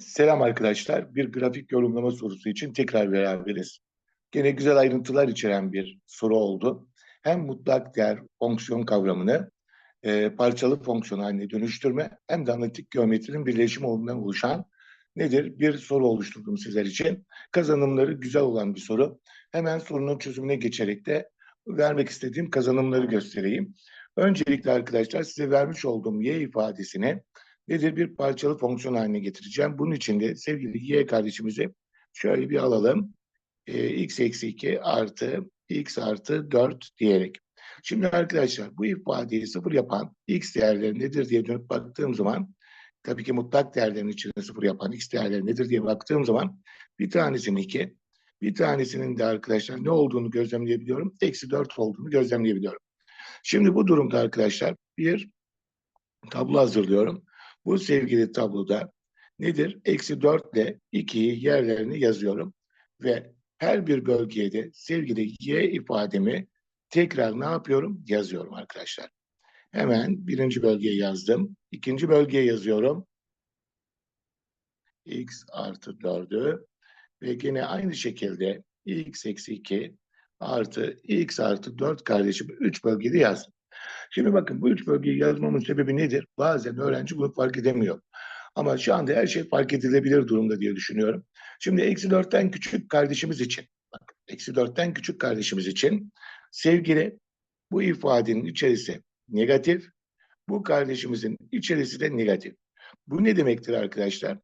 Selam arkadaşlar. Bir grafik yorumlama sorusu için tekrar beraberiz. Gene güzel ayrıntılar içeren bir soru oldu. Hem mutlak değer fonksiyon kavramını e, parçalı fonksiyon haline dönüştürme hem de analitik geometrinin birleşimi olduğundan oluşan nedir? Bir soru oluşturdum sizler için. Kazanımları güzel olan bir soru. Hemen sorunun çözümüne geçerek de vermek istediğim kazanımları göstereyim. Öncelikle arkadaşlar size vermiş olduğum y ifadesini nedir? Bir parçalı fonksiyon haline getireceğim. Bunun için de sevgili y kardeşimizi şöyle bir alalım. E, x eksi 2 artı x artı 4 diyerek. Şimdi arkadaşlar bu ifadeyi sıfır yapan x değerleri nedir diye dönüp baktığım zaman tabii ki mutlak değerlerin içinde sıfır yapan x değerleri nedir diye baktığım zaman bir tanesinin 2, bir tanesinin de arkadaşlar ne olduğunu gözlemleyebiliyorum. Eksi 4 olduğunu gözlemleyebiliyorum. Şimdi bu durumda arkadaşlar bir tablo hazırlıyorum. Bu sevgili tabloda nedir? Eksi 4 ile 2'yi yerlerini yazıyorum. Ve her bir bölgeye de sevgili y ifademi tekrar ne yapıyorum? Yazıyorum arkadaşlar. Hemen birinci bölgeye yazdım. İkinci bölgeye yazıyorum. x artı 4'ü ve yine aynı şekilde x eksi 2 artı x artı 4 kardeşim 3 bölgede yazdım. Şimdi bakın bu üç bölgeyi yazmamın sebebi nedir? Bazen öğrenci bunu fark edemiyor. Ama şu anda her şey fark edilebilir durumda diye düşünüyorum. Şimdi eksi dörtten küçük kardeşimiz için, eksi dörtten küçük kardeşimiz için sevgili bu ifadenin içerisi negatif, bu kardeşimizin içerisi de negatif. Bu ne demektir arkadaşlar?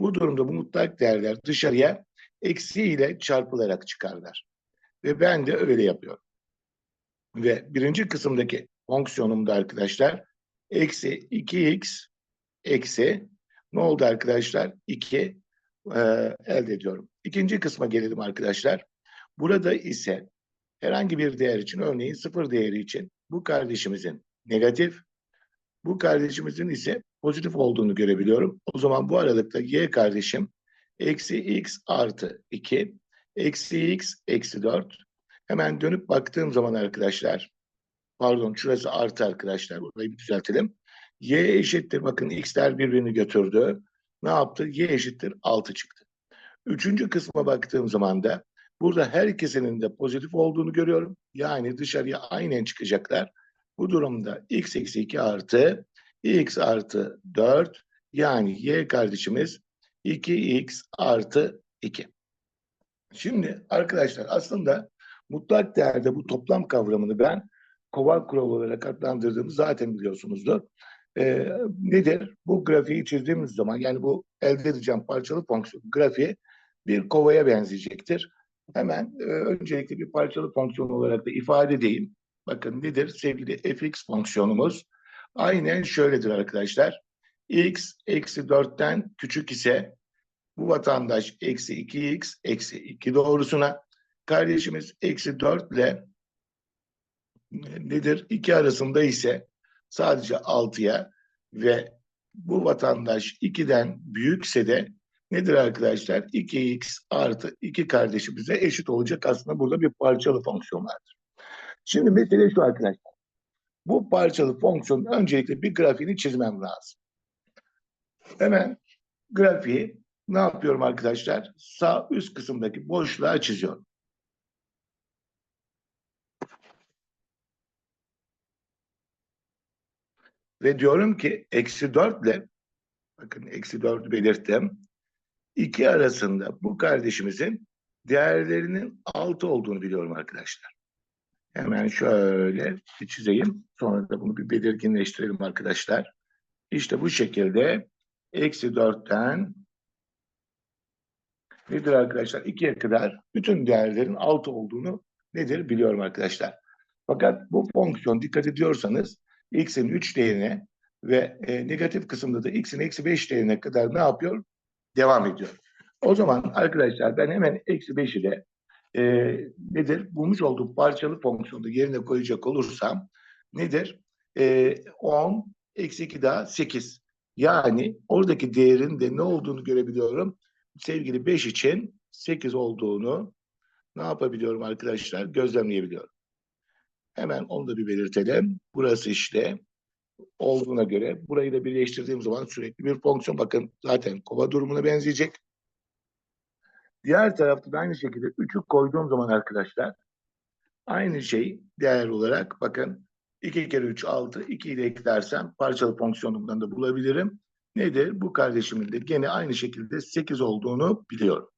Bu durumda bu mutlak değerler dışarıya eksi ile çarpılarak çıkarlar. Ve ben de öyle yapıyorum. Ve birinci kısımdaki fonksiyonumda arkadaşlar eksi 2x eksi ne oldu arkadaşlar? 2 e, elde ediyorum. İkinci kısma gelelim arkadaşlar. Burada ise herhangi bir değer için örneğin sıfır değeri için bu kardeşimizin negatif bu kardeşimizin ise pozitif olduğunu görebiliyorum. O zaman bu aralıkta y kardeşim eksi x artı 2 eksi x eksi 4 hemen dönüp baktığım zaman arkadaşlar pardon şurası artı arkadaşlar burayı bir düzeltelim. Y eşittir bakın x'ler birbirini götürdü. Ne yaptı? Y eşittir 6 çıktı. Üçüncü kısma baktığım zaman da burada her ikisinin de pozitif olduğunu görüyorum. Yani dışarıya aynen çıkacaklar. Bu durumda x eksi 2 artı x artı 4 yani y kardeşimiz 2x artı 2. Şimdi arkadaşlar aslında mutlak değerde bu toplam kavramını ben koval kuralı olarak adlandırdığımı zaten biliyorsunuzdur. Ee, nedir? Bu grafiği çizdiğimiz zaman yani bu elde edeceğim parçalı fonksiyon grafiği bir kovaya benzeyecektir. Hemen e, öncelikle bir parçalı fonksiyon olarak da ifade edeyim. Bakın nedir? Sevgili fx fonksiyonumuz aynen şöyledir arkadaşlar. x eksi 4'ten küçük ise bu vatandaş eksi 2x eksi 2 doğrusuna kardeşimiz eksi 4 ile nedir? 2 arasında ise sadece 6'ya ve bu vatandaş 2'den büyükse de nedir arkadaşlar? 2x artı 2 kardeşimize eşit olacak aslında burada bir parçalı fonksiyon vardır. Şimdi mesele şu arkadaşlar. Bu parçalı fonksiyonun öncelikle bir grafiğini çizmem lazım. Hemen grafiği ne yapıyorum arkadaşlar? Sağ üst kısımdaki boşluğa çiziyorum. Ve diyorum ki eksi dörtle bakın eksi dördü belirttim. iki arasında bu kardeşimizin değerlerinin altı olduğunu biliyorum arkadaşlar. Hemen şöyle bir çizeyim. Sonra da bunu bir belirginleştirelim arkadaşlar. İşte bu şekilde eksi dörtten nedir arkadaşlar? ikiye kadar bütün değerlerin altı olduğunu nedir biliyorum arkadaşlar. Fakat bu fonksiyon dikkat ediyorsanız x'in 3 değerine ve e, negatif kısımda da x'in eksi 5 değerine kadar ne yapıyor? Devam ediyor. O zaman arkadaşlar ben hemen eksi 5'i de e, nedir? Bulmuş olduğum parçalı fonksiyonu yerine koyacak olursam nedir? E, 10 eksi 2 daha 8. Yani oradaki değerin de ne olduğunu görebiliyorum. Sevgili 5 için 8 olduğunu ne yapabiliyorum arkadaşlar? Gözlemleyebiliyorum. Hemen onu da bir belirtelim. Burası işte olduğuna göre burayı da birleştirdiğim zaman sürekli bir fonksiyon bakın zaten kova durumuna benzeyecek. Diğer tarafta da aynı şekilde 3'ü koyduğum zaman arkadaşlar aynı şey değer olarak bakın 2 kere 3 6 2'yi de eklersem parçalı fonksiyonumdan da bulabilirim. Nedir? Bu kardeşimin de gene aynı şekilde 8 olduğunu biliyorum.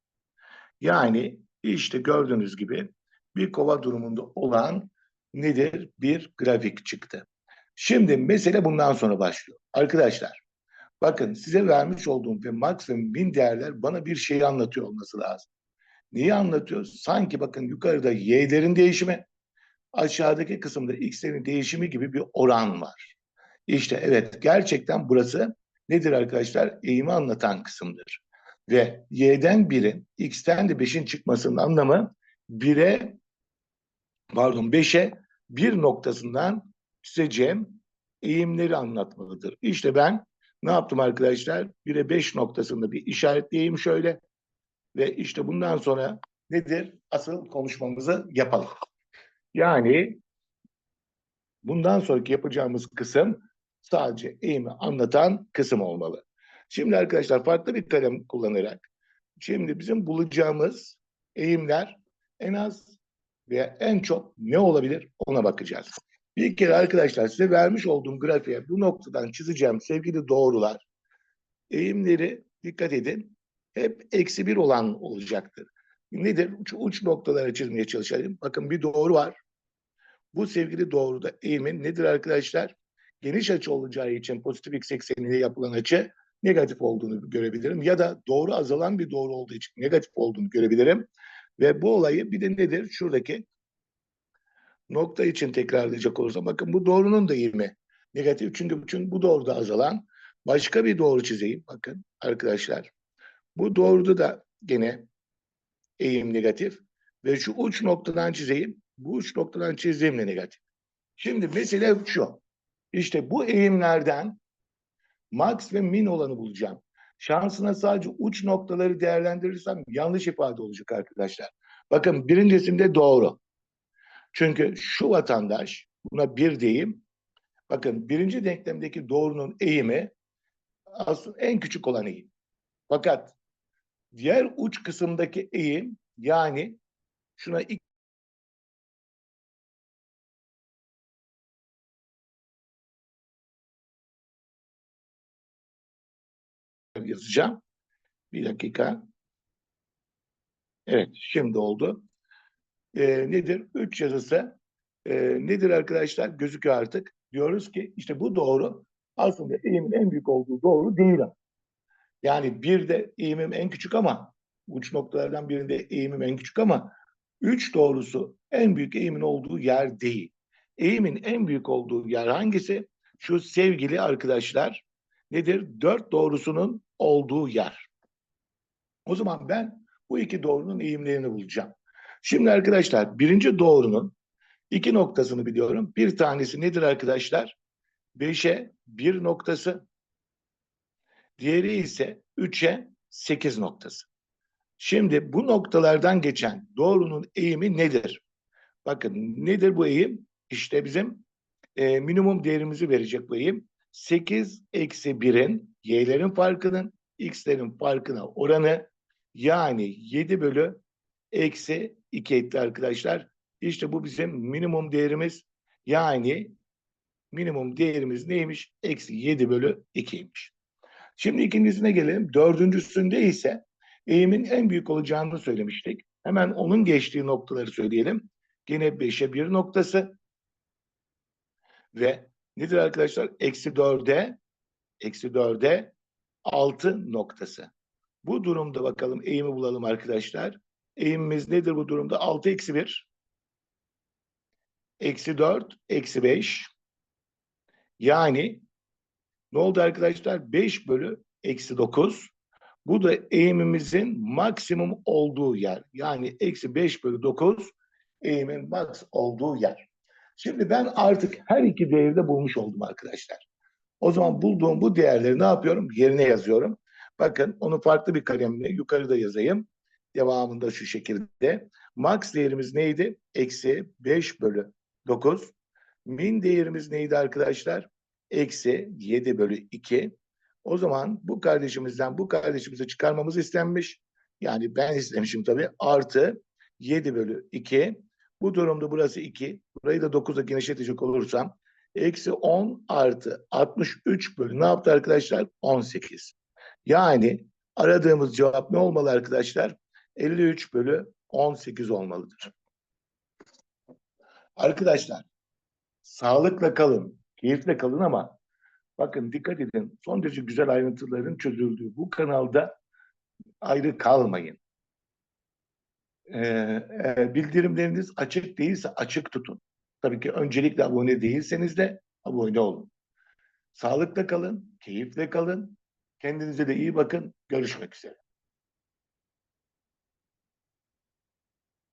Yani işte gördüğünüz gibi bir kova durumunda olan nedir? Bir grafik çıktı. Şimdi mesele bundan sonra başlıyor. Arkadaşlar bakın size vermiş olduğum ve max ve min değerler bana bir şeyi anlatıyor olması lazım. Neyi anlatıyor? Sanki bakın yukarıda y'lerin değişimi, aşağıdaki kısımda x'lerin değişimi gibi bir oran var. İşte evet gerçekten burası nedir arkadaşlar? Eğimi anlatan kısımdır. Ve y'den 1'in x'ten de 5'in çıkmasının anlamı 1'e pardon 5'e 1 noktasından çizeceğim eğimleri anlatmalıdır. İşte ben ne yaptım arkadaşlar? 1'e 5 noktasında bir işaretleyeyim şöyle. Ve işte bundan sonra nedir? Asıl konuşmamızı yapalım. Yani bundan sonraki yapacağımız kısım sadece eğimi anlatan kısım olmalı. Şimdi arkadaşlar farklı bir kalem kullanarak şimdi bizim bulacağımız eğimler en az veya en çok ne olabilir ona bakacağız. Bir kere arkadaşlar size vermiş olduğum grafiğe bu noktadan çizeceğim sevgili doğrular. Eğimleri dikkat edin hep eksi bir olan olacaktır. Nedir? Uç, uç noktalara çizmeye çalışalım. Bakın bir doğru var. Bu sevgili doğruda eğimin nedir arkadaşlar? Geniş açı olacağı için pozitif x ekseniyle yapılan açı negatif olduğunu görebilirim. Ya da doğru azalan bir doğru olduğu için negatif olduğunu görebilirim. Ve bu olayı bir de nedir? Şuradaki nokta için tekrarlayacak olursam bakın bu doğrunun da eğimi negatif. Çünkü, çünkü bu doğruda azalan başka bir doğru çizeyim. Bakın arkadaşlar. Bu doğruda da gene eğim negatif. Ve şu uç noktadan çizeyim. Bu uç noktadan çizdiğimle negatif. Şimdi mesele şu. İşte bu eğimlerden max ve min olanı bulacağım. Şansına sadece uç noktaları değerlendirirsem yanlış ifade olacak arkadaşlar. Bakın birincisinde doğru. Çünkü şu vatandaş buna bir diyeyim. Bakın birinci denklemdeki doğrunun eğimi aslında en küçük olan eğim. Fakat diğer uç kısımdaki eğim yani şuna ilk yazacağım. Bir dakika. Evet, şimdi oldu. Ee, nedir? Üç yazısı e, nedir arkadaşlar? Gözüküyor artık. Diyoruz ki işte bu doğru. Aslında eğimin en büyük olduğu doğru değil. Yani bir de eğimim en küçük ama uç noktalardan birinde eğimim en küçük ama üç doğrusu en büyük eğimin olduğu yer değil. Eğimin en büyük olduğu yer hangisi? Şu sevgili arkadaşlar nedir? Dört doğrusunun olduğu yer. O zaman ben bu iki doğrunun eğimlerini bulacağım. Şimdi arkadaşlar birinci doğrunun iki noktasını biliyorum. Bir tanesi nedir arkadaşlar? 5'e 1 noktası. Diğeri ise 3'e 8 noktası. Şimdi bu noktalardan geçen doğrunun eğimi nedir? Bakın nedir bu eğim? İşte bizim e, minimum değerimizi verecek bu eğim. 8 eksi 1'in y'lerin farkının x'lerin farkına oranı yani 7 bölü eksi 2 etti arkadaşlar. İşte bu bizim minimum değerimiz. Yani minimum değerimiz neymiş? Eksi 7 bölü 2'ymiş. Şimdi ikincisine gelelim. Dördüncüsünde ise eğimin en büyük olacağını söylemiştik. Hemen onun geçtiği noktaları söyleyelim. Gene 5'e 1 noktası. Ve nedir arkadaşlar? Eksi 4'e eksi 4'e 6 noktası. Bu durumda bakalım eğimi bulalım arkadaşlar. Eğimimiz nedir bu durumda? 6 eksi 1. Eksi 4, eksi 5. Yani ne oldu arkadaşlar? 5 bölü eksi 9. Bu da eğimimizin maksimum olduğu yer. Yani eksi 5 bölü 9 eğimin max olduğu yer. Şimdi ben artık her iki değeri de bulmuş oldum arkadaşlar. O zaman bulduğum bu değerleri ne yapıyorum? Yerine yazıyorum. Bakın onu farklı bir kalemle yukarıda yazayım. Devamında şu şekilde. Max değerimiz neydi? Eksi 5 bölü 9. Min değerimiz neydi arkadaşlar? eksi 7 bölü 2. O zaman bu kardeşimizden bu kardeşimize çıkarmamız istenmiş. Yani ben istemişim tabii. Artı 7 bölü 2. Bu durumda burası 2. Burayı da 9'a genişletecek olursam eksi 10 artı 63 bölü ne yaptı arkadaşlar? 18. Yani aradığımız cevap ne olmalı arkadaşlar? 53 bölü 18 olmalıdır. Arkadaşlar sağlıkla kalın, keyifle kalın ama bakın dikkat edin son derece güzel ayrıntıların çözüldüğü bu kanalda ayrı kalmayın. Ee, e, bildirimleriniz açık değilse açık tutun. Tabii ki öncelikle abone değilseniz de abone olun. Sağlıkla kalın, keyifle kalın. Kendinize de iyi bakın. Görüşmek üzere.